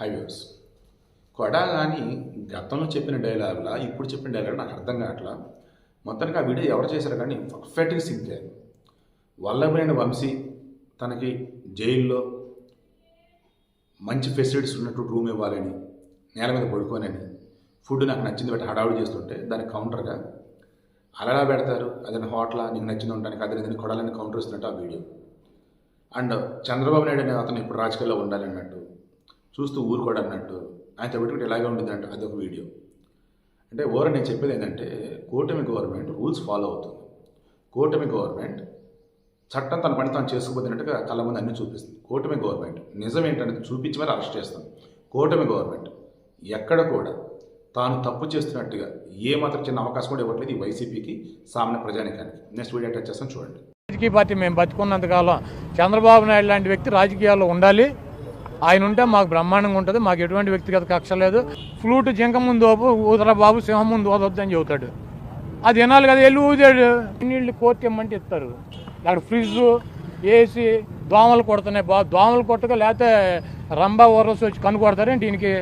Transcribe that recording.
Highways. కొడాలని గతంలో చెప్పిన డైలాగులా ఇప్పుడు చెప్పిన డైలాగ్ నాకు అర్థం కావట్లా? మొత్తానికి ఆ వీడియో ఎవరు చేశారు కానీ పర్ఫెక్ట్గా సింక్ అయ్యారు వల్లభైన వంశీ తనకి జైల్లో మంచి ఫెసిలిటీస్ ఉన్నట్టు రూమ్ ఇవ్వాలని నేల మీద పడుకోనని ఫుడ్ నాకు నచ్చింది బట్టి హడావుడి చేస్తుంటే దానికి కౌంటర్గా అలలా పెడతారు. అదని హోటల్? నీకు నచ్చింది ఉండడానికి అదే ఇదని కొడాలని కౌంటర్ ఇస్తున్నట్టు ఆ వీడియో. అండ్ చంద్రబాబు నాయుడు అనే అతను ఇప్పుడు రాజకీయాల్లో ఉండాలన్నట్టు చూస్తూ ఊరుకోడు అన్నట్టు ఆయన పెట్టుకుంటే ఇలాగే ఉంటుంది అంటే అదొక వీడియో. అంటే ఓవర్ నేను చెప్పేది ఏంటంటే కూటమి గవర్నమెంట్ రూల్స్ ఫాలో అవుతుంది. కూటమి గవర్నమెంట్ చట్టం తన పని తాను చేసుకుపోతున్నట్టుగా కళ్ళ ముందు అన్ని చూపిస్తుంది. కూటమి గవర్నమెంట్ నిజం ఏంటంటే చూపించి మరి అరెస్ట్ చేస్తాం కూటమి గవర్నమెంట్ ఎక్కడ కూడా తాను తప్పు చేస్తున్నట్టుగా ఏ మాత్రం చిన్న అవకాశం కూడా ఇవ్వట్లేదు ఈ వైసీపీకి సామాన్య ప్రజానికానికి. నెక్స్ట్ వీడియో టచ్ చేస్తాం చూడండి. రాజకీయ పార్టీ మేము బతుకున్నంతకాలం చంద్రబాబు నాయుడు లాంటి వ్యక్తి రాజకీయాల్లో ఉండాలి. ఆయన ఉంటే మాకు బ్రహ్మాండంగా ఉంటుంది మాకు ఎటువంటి వ్యక్తిగత కక్ష లేదు. ఫ్లూట్ జింక ముందు ఓపు ఊదరా బాబు సింహం ముందు ఓదొద్దు అని చెబుతాడు. అది వినాలి కదా వెళ్ళి ఊదాడు. నీళ్ళు కోర్టు ఇమ్మంటే ఇస్తారు. అక్కడ ఫ్రిడ్జ్ ఏసీ దోమలు కొడుతున్నాయి బా దోమలు కొట్టక లేకపోతే రంబా ఓరస్ వచ్చి కన్ను దీనికి